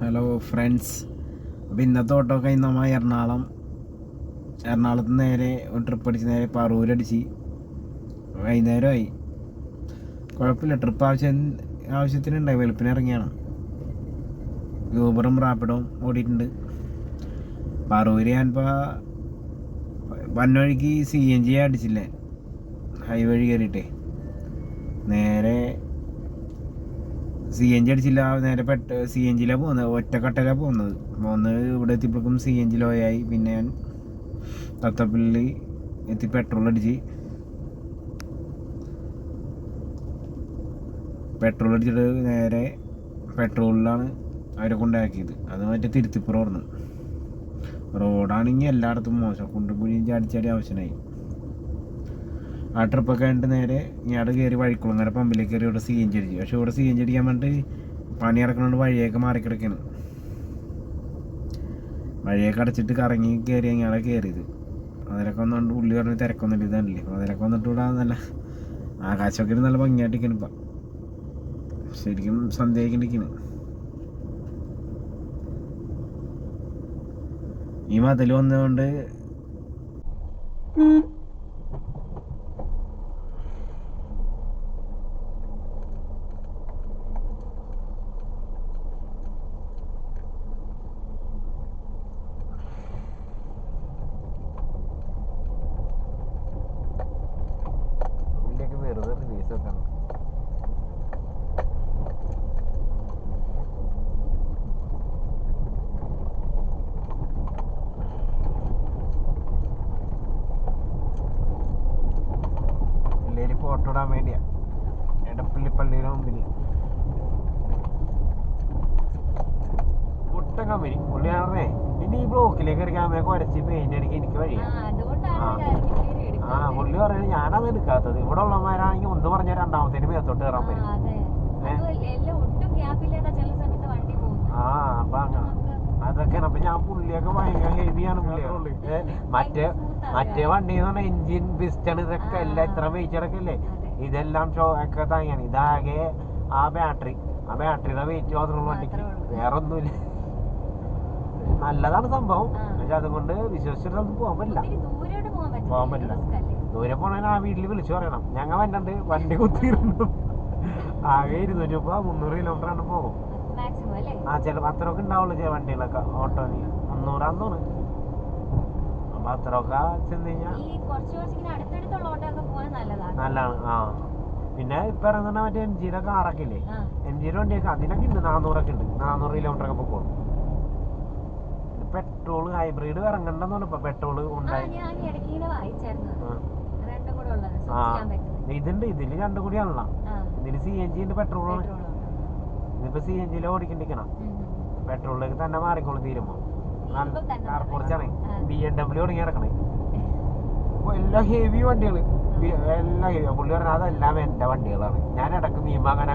Hello friends അപ്പോൾ ഇന്നത്തെ auto ഒക്കെ നമ്മൾ എറണാകുളം എറണാകുളത്ത് നേരെ ഒരു ട്രിപ്പ് അടിച്ച് നേരെ പറൂരടിച്ച് വൈകുന്നേരമായി. കുഴപ്പമില്ല ട്രിപ്പ് ആവശ്യം ആവശ്യത്തിനുണ്ടായി. വെളുപ്പിന് ഇറങ്ങിയാണ്. യൂബറും റാപ്പിഡും ഓടിയിട്ടുണ്ട്. പറൂര് ഞാനിപ്പോൾ വന്നവഴിക്ക് സി എൻ ജി അടിച്ചില്ലേ? ഹൈവേ വഴി കയറിയിട്ടേ നേരെ സി എൻ ജി അടിച്ചില്ല നേരെ പെട്ട സി എൻ ജിയിലാണ് പോകുന്നത് ഒറ്റക്കട്ടയിലാണ് പോകുന്നത്. ഒന്ന് ഇവിടെ എത്തിയപ്പോഴേക്കും സി എൻ ജി ലോയായി പിന്നെ ഞാൻ തത്തപ്പള്ളി എത്തി പെട്രോൾ അടിച്ച്. പെട്രോൾ അടിച്ചിട്ട് നേരെ പെട്രോളിലാണ് അവരെ കൊണ്ടാക്കിയത്. അത് മറ്റേ തിരുത്തിപ്പുറമായിരുന്നു റോഡാണെങ്കിൽ എല്ലായിടത്തും മോശം. കുണ്ടും കുഴിയും ചാടിച്ചാടി ആവശ്യമായി ആ ട്രിപ്പൊക്കെ കഴിഞ്ഞിട്ട് നേരെ ഞാട് കയറി വഴിക്കുളങ്ങര പമ്പിലേക്ക് കയറി ഇവിടെ സി എൻ ജി പക്ഷെ ഇവിടെ സി എൻ ജി അടിക്കാൻ വേണ്ടിട്ട് പണി ഇറക്കണോണ്ട് വഴിയൊക്കെ മാറിക്കിടക്കാണ് വഴിയൊക്കെ അടച്ചിട്ട് കറങ്ങി കയറി ഇയാളെ കയറിയത് അതിലൊക്കെ വന്നുകൊണ്ട് ഉള്ളി പറഞ്ഞ് തിരക്കൊന്നുമില്ല ഇതല്ലേ അതിലൊക്കെ വന്നിട്ട് ഇവിടെ നല്ല ആകാശമൊക്കെ നല്ല ഭംഗിയായിട്ടിരിക്കണം ഇപ്പം. ശരിക്കും സന്ധ്യയ്ക്കിരിക്കുന്നു ഈ മതിൽ വന്നതുകൊണ്ട് പിള്ളേര് ഫോട്ടോ ഇടാൻ വേണ്ടിയാ. എടപ്പള്ളി പള്ളിയുടെ മുമ്പിൽ മുട്ട കമ്പനി. പുള്ളിയാണേ പിന്നെ ഈ ബ്ലോക്കിലേക്ക് അമ്മയെ കുരച്ച് പെയിന്റ് അടിക്കാൻ എനിക്ക് വഴിയാ. ആ പുള്ളി പറയുന്നത് ഞാനത് എടുക്കാത്തത്. ഇവിടെ ഉള്ളവരാണെങ്കിൽ ഒന്ന് പറഞ്ഞ രണ്ടാമത്തേന് മേത്തോട്ട് കയറാൻ പറ്റും. ആ അപ്പൊ അതൊക്കെയാണ്. അപ്പൊ ഞാൻ പുള്ളിയൊക്കെ ഭയങ്കര ഹെവിയാണ് പുള്ളിയെ മറ്റേ മറ്റേ വണ്ടി എന്ന് പറഞ്ഞാൽ എഞ്ചിൻ പിസ്റ്റൺ ഇതൊക്കെ എല്ലാം ഇത്ര വെയിറ്റ് അല്ലേ ഇതെല്ലാം ഷോ ഒക്കെ താങ്ങിയാണ് ഇതാകെ ആ ബാറ്ററി ആ ബാറ്ററിയുടെ വെയിറ്റ് മാത്രമുള്ള വണ്ടിക്ക്. വേറെ ഒന്നുമില്ല നല്ലതാണ് സംഭവം. ആ. പക്ഷെ അതുകൊണ്ട് വിശ്വസിച്ചിട്ട് നമുക്ക് പോകാൻ പറ്റില്ല. പോകാൻ പറ്റില്ല. ദൂരെ പോകണമെങ്കിൽ ആ വീട്ടിൽ വിളിച്ചു പറയണം. ഞങ്ങൾ വന്നിട്ടുണ്ട് വണ്ടി കുത്തിയിരുന്നു ആകെ ഇരുന്നൂറ്റി മുപ്പത് മുന്നൂറ് കിലോമീറ്റർ ആണ് പോകും ആ ചിലപ്പോൾ അത്രയൊക്കെ ഉണ്ടാവുള്ളൂ വണ്ടികളൊക്കെ ഓട്ടോ മുന്നൂറാന്ന് തോന്നുന്നു. അപ്പൊ അത്രയൊക്കെ ചെന്ന് കഴിഞ്ഞാൽ നല്ലതാണ്. ആ. പിന്നെ ഇപ്പൊ ഇറങ്ങുന്ന മറ്റേ എം ജിയുടെ കാറൊക്കെ ഇല്ലേ? എം ജിയുടെ വണ്ടിയൊക്കെ അതിനൊക്കെ ഉണ്ട് നാനൂറൊക്കെ ഉണ്ട്. നാനൂറ് കിലോമീറ്റർ ഒക്കെ പോകും പെട്രോൾ ഹൈബ്രിഡ് ഇറങ്ങണ്ടെന്നാണ് ഇപ്പൊ പെട്രോൾ ഉണ്ടായി. ആ. ഇതുണ്ട് ഇതിൽ രണ്ടും കൂടി ആണല്ലോ. ഇതിൽ സി എൻ ജി ഉണ്ട് പെട്രോൾ ഇതിപ്പോ സി എൻ ജിയിലെ ഓടിക്കണ്ടിരിക്കണം. പെട്രോളിലേക്ക് തന്നെ മാറിക്കോളും തീരുമ്പോ. കുറച്ചാണ്. ബി എം ഡബ്ല്യു തുടങ്ങി കിടക്കണേ അപ്പൊ എല്ലാ ഹെവി വണ്ടികൾ. എല്ലാ ഹെവി പുള്ളി പറഞ്ഞാൽ അതെല്ലാം എന്റെ വണ്ടികളാണ്. ഞാൻ ഇടയ്ക്ക് വാങ്ങാൻ